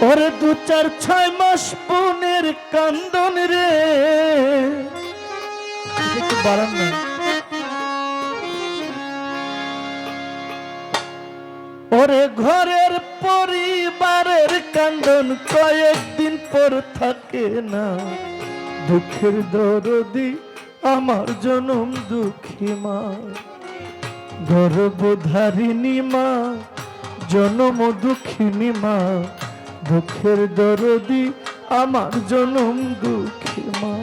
ওরে দু চার ছয় মাস বোনের কান্দন রে। না। ওরে ঘরের পরিবারের কান্দন কয়েকদিন পর থাকে না। দুঃখের দরদি আমার জনম দুঃখী মা। গর্ভধারিণী মা, জনম দুঃখিনী মা। দুঃখের দরদি আমার জনম দুঃখী মা।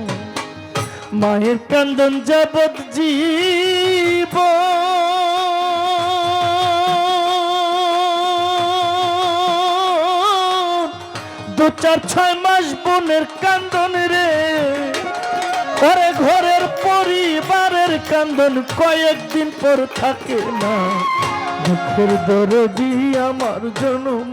মায়ের কান্দন যাবত জীব। দু চার ছয় মাস বোনের কান্দন রে। ঘরে ঘরের পরিবারের কান্দন কয়েকদিন পর থাকে না দুঃখের দরদি আমার জনম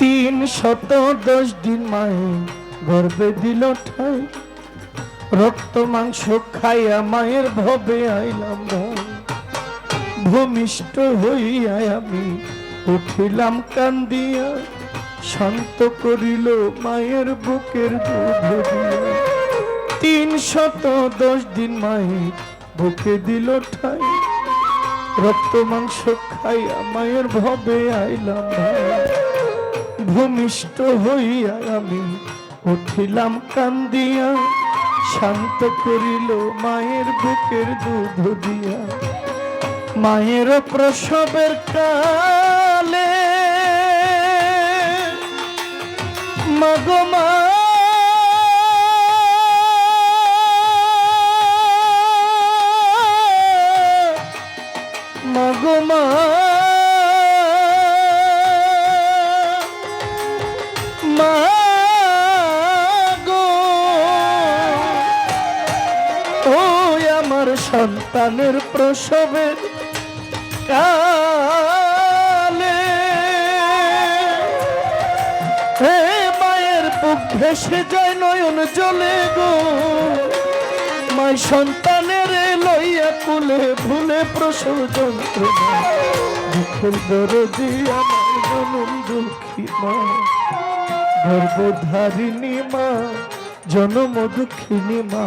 তিন শত দশ দিন মায়ে গর্বে দিল ঠাই। রক্ত মাংস খাইয়া মায়ের ভবে আইলাম ভাই ভূমিষ্ঠ হইয়া আমি উঠিলাম কান্দিয়া, শান্ত করিল মায়ের বুকের দুধ তিন শত দশ দিন মায়ের বুকে দিল ঠাই। রক্ত মাংস খাইয়া মায়ের ভবে আইলাম ভাই ভূমিষ্ঠ হইয়া আমি উঠিলাম কান্দিয়া শান্ত করিল মায়ের বুকের দুধ দিয়া। মায়ের প্রসবের কালে সন্তানের প্রসবের কালে। হে মায়ের বুক ভেসে যায় নয়ন জলে গো। মাই সন্তানের লইয়া কুলে ভুলে প্রসব যন্ত্রণা। দুঃখের দরদি আমার জনম দুঃখী মা। গর্ভধারিণী মা, জনম দুঃখিনী মা।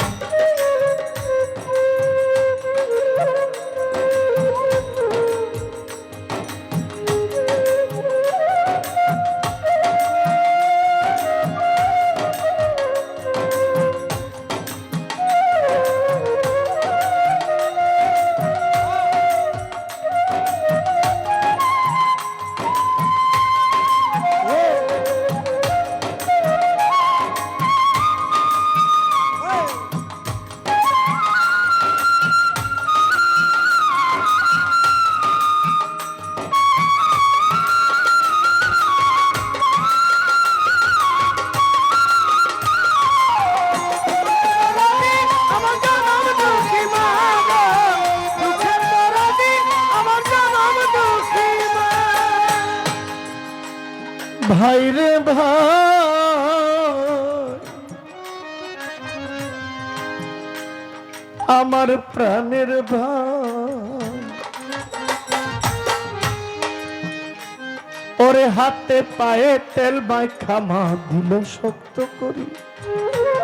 ভাই রে আমার প্রাণের ভাই। ওরে হাতে পায়ে তেল মাইখামা দিল শক্ত করি।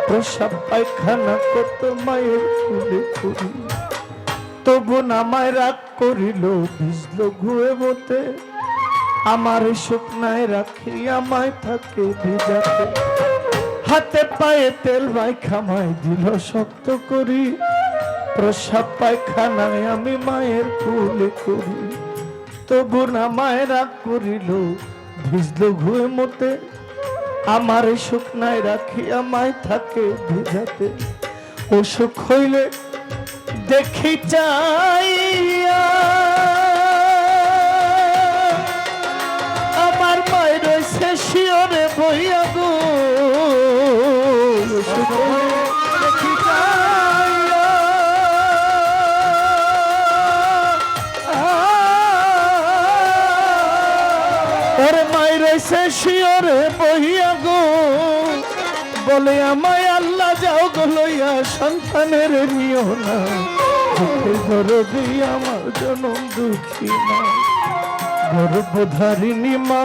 প্রসাব পায়খানা কত মায়ের ফুলে করি। তবু নামায় রাগ করিল, ভিজল ঘুয়ে মতে আমার শুকনায় রাখি, আমায় থাকে ভিজাতে। হাতে পায়ে তেল মাইখামায় দিল শক্ত করি। প্রসাব পায়খানায় আমি মায়ের কুলে করি। তবু নামায় রাগ করিল, ভিজল ঘুয়ে মতে আমার শুকনায় রাখি, আমায় থাকে ভিজাতে। অসুখ হইলে দেখি চাইয়া লইয়া গো ওর মাইরে সে শিওরে বহিয়া গো বলে আমায় আল্লাহ যাও গো লইয়া, সন্তানের নিও না। দরদি আমার জনম দুঃখী না গর্ভধারিণী মা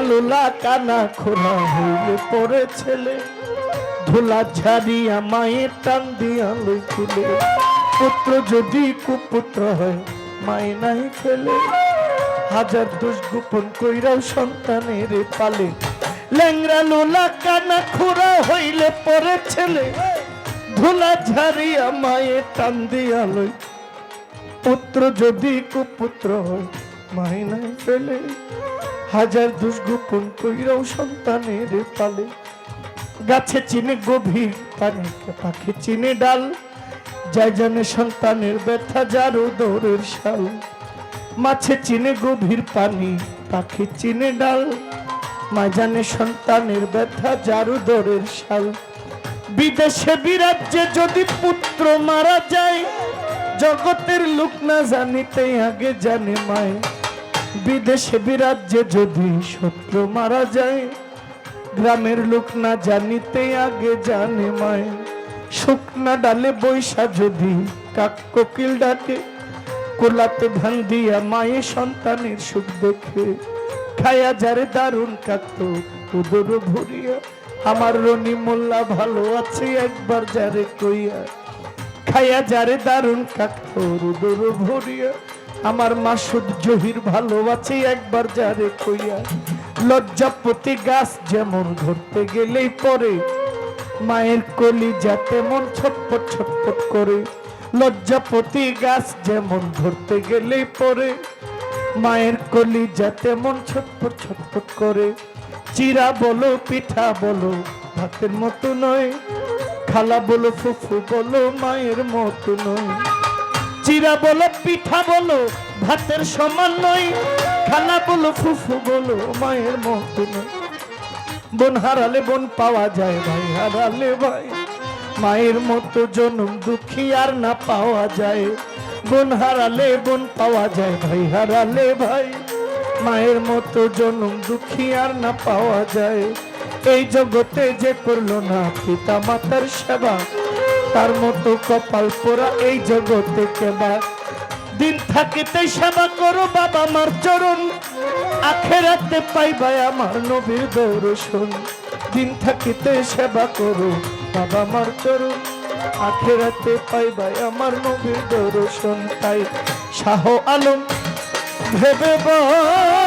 লোলা কানা খোলা হইলে পরে ছেলে। ধুলা ঝাড়িয়া মায়ের টান দিয়া লই তুলে। পুত্র যদি কুপুত্র হয়, মায়ে নাই ফেলে। হাজার দোষ গোপন কইরাও সন্তানের পালে। ল্যাংরা লোলা কানা খোরা হইলে পরে ছেলে। ধুলা ঝাড়িয়া মায়ের টান দিয়া লই। পুত্র যদি কুপুত্র হয় মাই নাই ফেলে। হাজার দুষ্গোপন কইরাও সন্তানের পালে। গাছে চিনে গভীর পানি, পাখি চিনে ডাল। যাই জানে সন্তানের ব্যথা যার দৌড়ের শাল। মাছে চিনে গভীর পানি, পাখি চিনে ডাল। মা জানে সন্তানের ব্যথা যারু দৌড়ের শাল। বিদেশে বিরাজ্যে যদি পুত্র মারা যায়, জগতের লোক না জানিতে আগে জানে মায়। বিদেশে বিরাজ্যে যদি শত্রু মারা যায়, গ্রামের লোক না জানিতে আগে জানে মায়। শুকনা ডালে বৈশা যদি কাক কোকিল ডাকে, কোলাতে ধান দিয়া মায়ে সন্তানের সুখ দেখে। খায়া যারে দারুণ কাত, উদর ভরিয়া, আমার রনি মোল্লা ভালো আছে একবার যারে কইয়া। খায়া যারে দারুণ কাকর উদর ভরিয়া আমার মাসুদ জহির ভালো আছে একবার যারে কইয়া। লজ্জাপতি গাছ যেমন ধরতে গেলেই পরে। মায়ের কলি যাতে মন ছটপট ছটপট করে। লজ্জাপতি গাছ যেমন ধরতে গেলেই পরে। মায়ের কলি যাতে মন ছটপট ছটপট করে। চিরা বলো, পিঠা বলো, ভাতের মতো নয়। খালা বলো, ফুফু বলো, মায়ের মতো নয়। চিরা বলো, পিঠা বলো, ভাতের সমান নয় খালা বলো, ফুফু বলো, মায়ের মতো বোন হারালে বোন পাওয়া যায়, ভাই হারালে ভাই। মায়ের মতো জনম দুঃখী আর না পাওয়া যায়। বোন হারালে বোন পাওয়া যায়, ভাই হারালে ভাই। মায়ের মতো জনম দুঃখী আর না পাওয়া যায়। এই জগতে যে করল না, পিতা মাতার সেবা তার মতো কপাল পোড়া এই জগতে কেবা দিন থাকিতে সেবা করো, বাবা মার চরণ। আখেরাতে পাইবাই আমার নবীর দর্শন। দিন থাকিতে সেবা করো, বাবা মার চরণ। আখেরাতে পাইবাই আমার নবীর দর্শন। তাই শাহ আলম ভেবে বলে।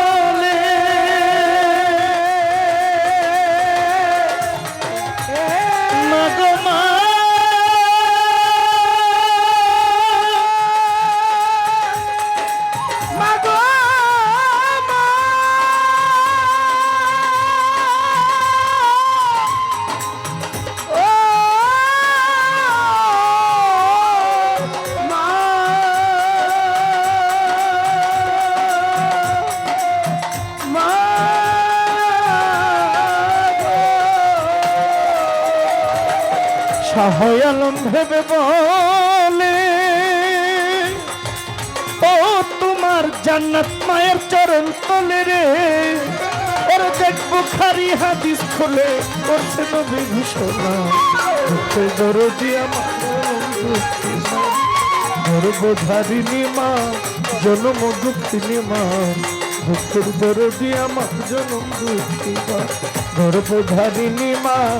হয় ভেবে বলে। ও তোমার জান্নাত মায়ের চরণ তলে রে। ওর দেখব খারি হাদিস খুলে, করছে নবী ঘোষণা। দরদি আমার দুঃখী মা। জন্ম দুঃখিনী মা। দুঃখের দরদি আমার জনম দুঃখী মা। গর্ভধারিণী মা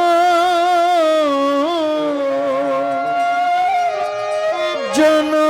জন্য